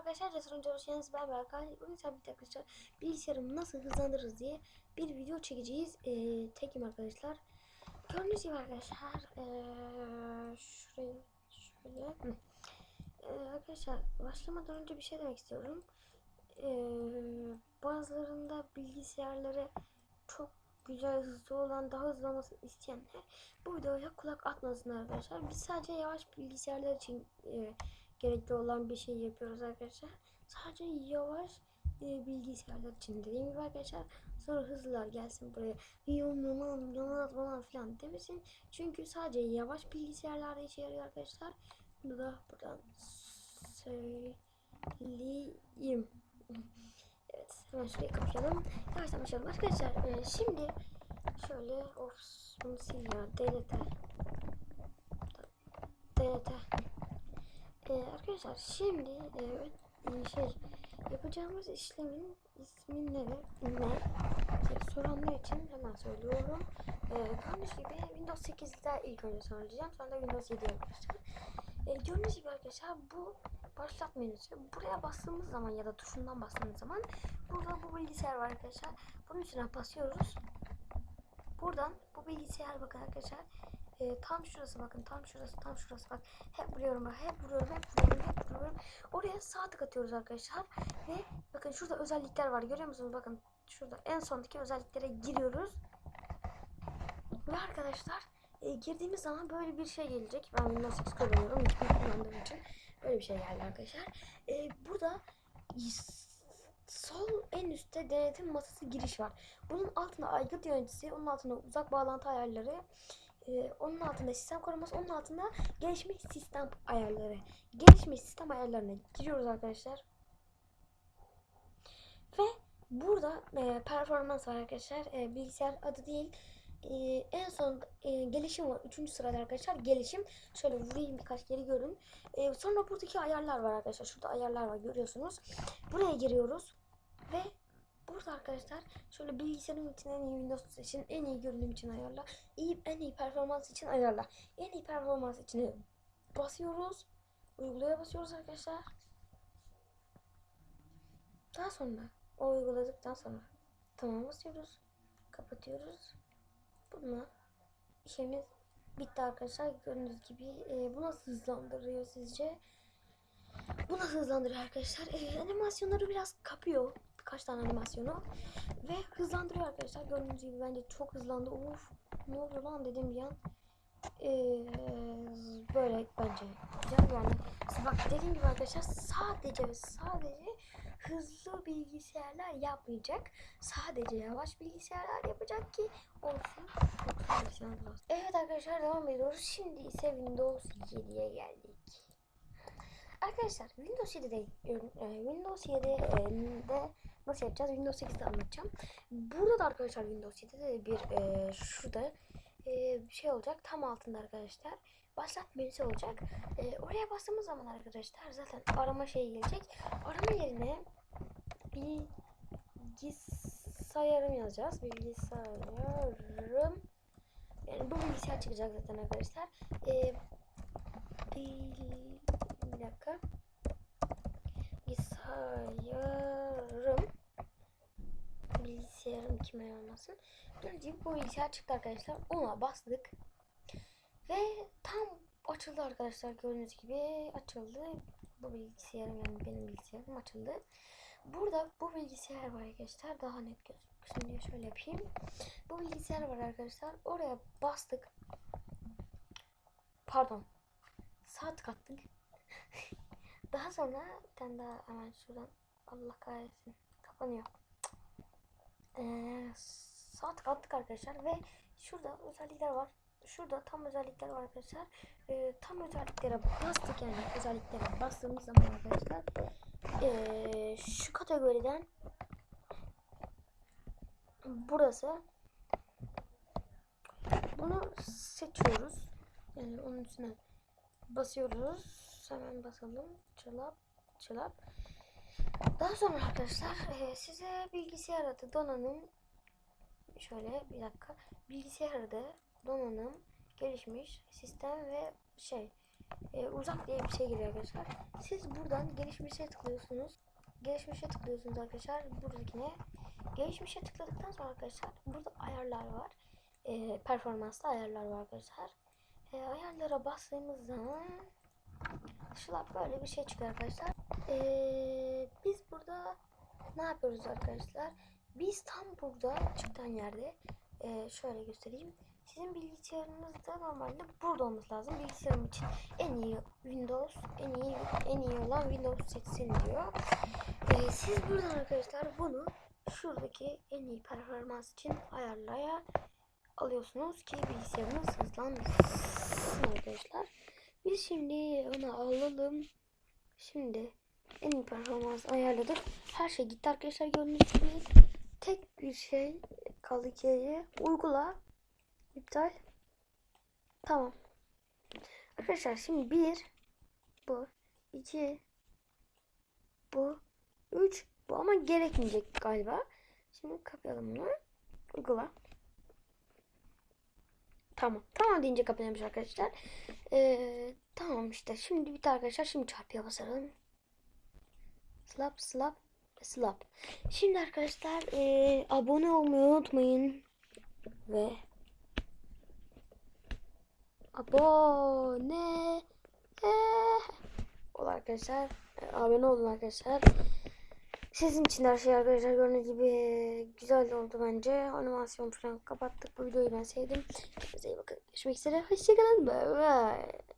arkadaşlar Cesur Önce hoş geldiniz. Ben Berkay. Bugün sabit arkadaşlar bilgisayarımı nasıl hızlandırırız diye bir video çekeceğiz. Ee, tekim arkadaşlar. Gördüğünüz gibi arkadaşlar ee, şuraya şöyle. Ee, arkadaşlar başlamadan önce bir şey demek istiyorum. Ee, bazılarında bilgisayarları çok güzel hızlı olan daha hızlı olmasını isteyenler bu videoya kulak atmasın arkadaşlar. Biz sadece yavaş bilgisayarlar için e, gerekli olan bir şey yapıyoruz arkadaşlar. Sadece yavaş e, bilgisayarlar için dediğim gibi arkadaşlar. Sonra hızlılar gelsin buraya. Yom yaman yaman falan filan demesin. Çünkü sadece yavaş bilgisayarlarda işe yarıyor arkadaşlar. Bunu da buradan söyleyeyim. Evet hemen şurayı kapayalım. Yavaştan başlayalım arkadaşlar. e, şimdi şöyle of bunu sil ya. DLT. DLT. Ee, arkadaşlar şimdi e, şey yapacağımız işlemin ismi ne? Ne? Şey, soranlar için hemen söylüyorum. Ee, gördüğünüz gibi Windows 8'de ilk önce söyleyeceğim. Sonra da Windows 7 arkadaşlar. Ee, gördüğünüz gibi arkadaşlar bu başlat menüsü. Buraya bastığımız zaman ya da tuşundan bastığımız zaman burada bu bilgisayar var arkadaşlar. Bunun üstüne basıyoruz. Buradan bu bilgisayar bakın arkadaşlar. Ee, tam şurası bakın tam şurası tam şurası. Bak hep vuruyorum hep vuruyorum hep vuruyorum hep vuruyorum. Oraya sağ tık atıyoruz arkadaşlar. Ve bakın şurada özellikler var görüyor musunuz? Bakın şurada en sondaki özelliklere giriyoruz. Ve arkadaşlar e, girdiğimiz zaman böyle bir şey gelecek. Ben Windows 8 kullanıyorum kullandığım için böyle bir şey geldi arkadaşlar. E, burada sol en üstte denetim masası giriş var. Bunun altında aygıt yöneticisi onun altında uzak bağlantı ayarları ee, onun altında sistem koruması, onun altında gelişmiş sistem ayarları. Gelişmiş sistem ayarlarına giriyoruz arkadaşlar. Ve burada e, performans var arkadaşlar. E, bilgisayar adı değil. E, en son e, gelişim var. Üçüncü sırada arkadaşlar gelişim. Şöyle vurayım birkaç geri görün. E, sonra buradaki ayarlar var arkadaşlar. Şurada ayarlar var görüyorsunuz. Buraya giriyoruz. Ve Burada arkadaşlar şöyle bilgisayarım için en iyi Windows için en iyi görünüm için ayarla. İyi, en iyi performans için ayarla. En iyi performans için basıyoruz. Uygulaya basıyoruz arkadaşlar. Daha sonra o uyguladıktan sonra tamam basıyoruz. Kapatıyoruz. Bununla işimiz bitti arkadaşlar. Gördüğünüz gibi e, bu nasıl hızlandırıyor sizce? Bu nasıl hızlandırıyor arkadaşlar? E, animasyonları biraz kapıyor birkaç tane animasyonu ve hızlandırıyor arkadaşlar. Gördüğünüz gibi bence çok hızlandı. Of ne oluyor lan dedim bir an. Ee, böyle bence yani. Bak dediğim gibi arkadaşlar sadece sadece hızlı bilgisayarlar yapmayacak. Sadece yavaş bilgisayarlar yapacak ki olsun. Evet arkadaşlar devam ediyoruz. Şimdi ise Windows 7'ye geldik. Arkadaşlar Windows 7'de e, Windows 7'de nasıl yapacağız? Windows 8'de anlatacağım. Burada da arkadaşlar Windows 7'de de bir e, şurada e, şey olacak. Tam altında arkadaşlar. Başlat menüsü olacak. E, oraya bastığımız zaman arkadaşlar zaten arama şeyi gelecek. Arama yerine bilgisayarım yazacağız. Bilgisayarım yani bu bilgisayar çıkacak zaten arkadaşlar. E, bil, dakika. Bilgisayarım bilgisayarım kime olmasın. Gibi bu bilgisayar çıktı arkadaşlar. Ona bastık. Ve tam açıldı arkadaşlar. Gördüğünüz gibi açıldı. Bu bilgisayarım yani benim bilgisayarım açıldı. Burada bu bilgisayar var arkadaşlar. Daha net gözüksün diye şöyle yapayım. Bu bilgisayar var arkadaşlar. Oraya bastık. Pardon. Saat kattık. Daha sonra bir tane daha hemen şuradan Allah kahretsin. Kapanıyor. Ee, saat attık arkadaşlar ve şurada özellikler var. Şurada tam özellikler var arkadaşlar. Ee, tam özelliklere bastık yani özelliklere bastığımız zaman arkadaşlar ee, şu kategoriden burası bunu seçiyoruz. Yani onun üstüne basıyoruz. Hemen basalım. Çılap çılap. Daha sonra arkadaşlar e, size bilgisayar adı donanım şöyle bir dakika bilgisayar adı donanım gelişmiş sistem ve şey e, uzak diye bir şey geliyor arkadaşlar. Siz buradan gelişmişe tıklıyorsunuz. Gelişmişe tıklıyorsunuz arkadaşlar. Buradakine. Gelişmişe tıkladıktan sonra arkadaşlar burada ayarlar var. E, performanslı ayarlar var arkadaşlar. E, ayarlara bastığımız zaman Şılap böyle bir şey çıkıyor arkadaşlar. E, biz burada ne yapıyoruz arkadaşlar? Biz tam burada çıkan yerde e, şöyle göstereyim. Sizin bilgisayarınızda normalde burada olması lazım. Bilgisayarım için en iyi Windows, en iyi en iyi olan Windows seçsin diyor. E, siz buradan arkadaşlar bunu şuradaki en iyi performans için ayarlaya alıyorsunuz ki bilgisayarınız hızlansın arkadaşlar. Biz şimdi onu alalım. Şimdi en iyi performans ayarladık. Her şey gitti arkadaşlar gördüğünüz gibi. Tek bir şey kaldı ki uygula. İptal. Tamam. Arkadaşlar şimdi bir bu iki bu üç bu ama gerekmeyecek galiba. Şimdi kapayalım bunu. Uygula. Tamam. Tamam deyince kapanıyormuş arkadaşlar. Ee, tamam işte. Şimdi bitti arkadaşlar. Şimdi çarpıya basalım. Slap slap slap. Şimdi arkadaşlar ee, abone olmayı unutmayın. Ve abone ol arkadaşlar. Ee, abone olun arkadaşlar. Sizin için her şey arkadaşlar gördüğünüz gibi güzel oldu bence. Animasyon falan kapattık. Bu videoyu ben sevdim. Kendinize iyi bakın. Görüşmek üzere. Hoşçakalın. Bye bye.